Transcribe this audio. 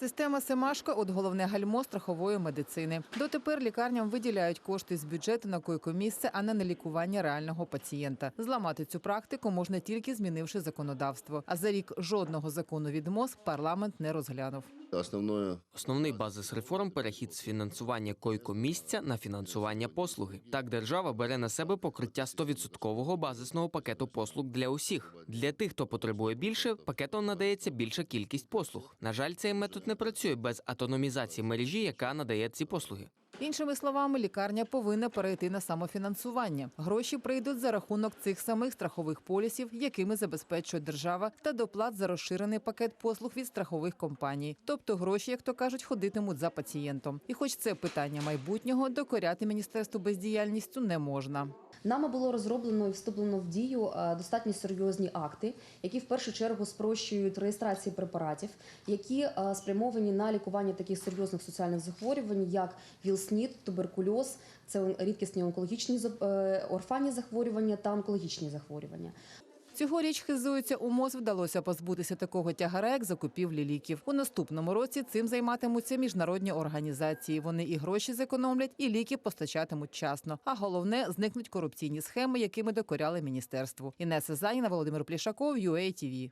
Система Семашко от головне гальмо страхової медицини. Дотепер лікарням виділяють кошти з бюджету на койкомісце, а не на лікування реального пацієнта. Зламати цю практику можна тільки змінивши законодавство. А за рік жодного закону від МОЗ парламент не розглянув. Основное Основний базис реформ перехід з фінансування койко-місця на фінансування послуги. Так держава бере на себе покриття 100% базисного пакету послуг для усіх. Для тих, хто потребує більше, пакетом надається більша кількість послуг. На жаль, цей метод не працює без автономізації мережі, яка надає ці послуги. Іншими словами, лікарня повинна перейти на самофінансування. Гроші прийдуть за рахунок цих самих страхових полісів, якими забезпечує держава, та доплат за розширений пакет послуг від страхових компаній. Тобто гроші, як то кажуть, ходитимуть за пацієнтом. І хоч це питання майбутнього, докоряти міністерству бездіяльністю не можна. Нами було розроблено і вступлено в дію е, достатньо серйозні акти, які в першу чергу спрощують реєстрації препаратів, які е, спрямовані на лікування таких серйозних соціальних захворювань, як ВІЛ-СНІД, туберкульоз, це рідкісні онкологічні е, орфанні захворювання та онкологічні захворювання. Цьогоріч хизується у МОЗ вдалося позбутися такого тягара, як закупівлі ліків. У наступному році цим займатимуться міжнародні організації. Вони і гроші зекономлять, і ліки постачатимуть часно. А головне зникнуть корупційні схеми, якими докоряли міністерству. Інеса Заніна, Володимир Плішаков, UATV.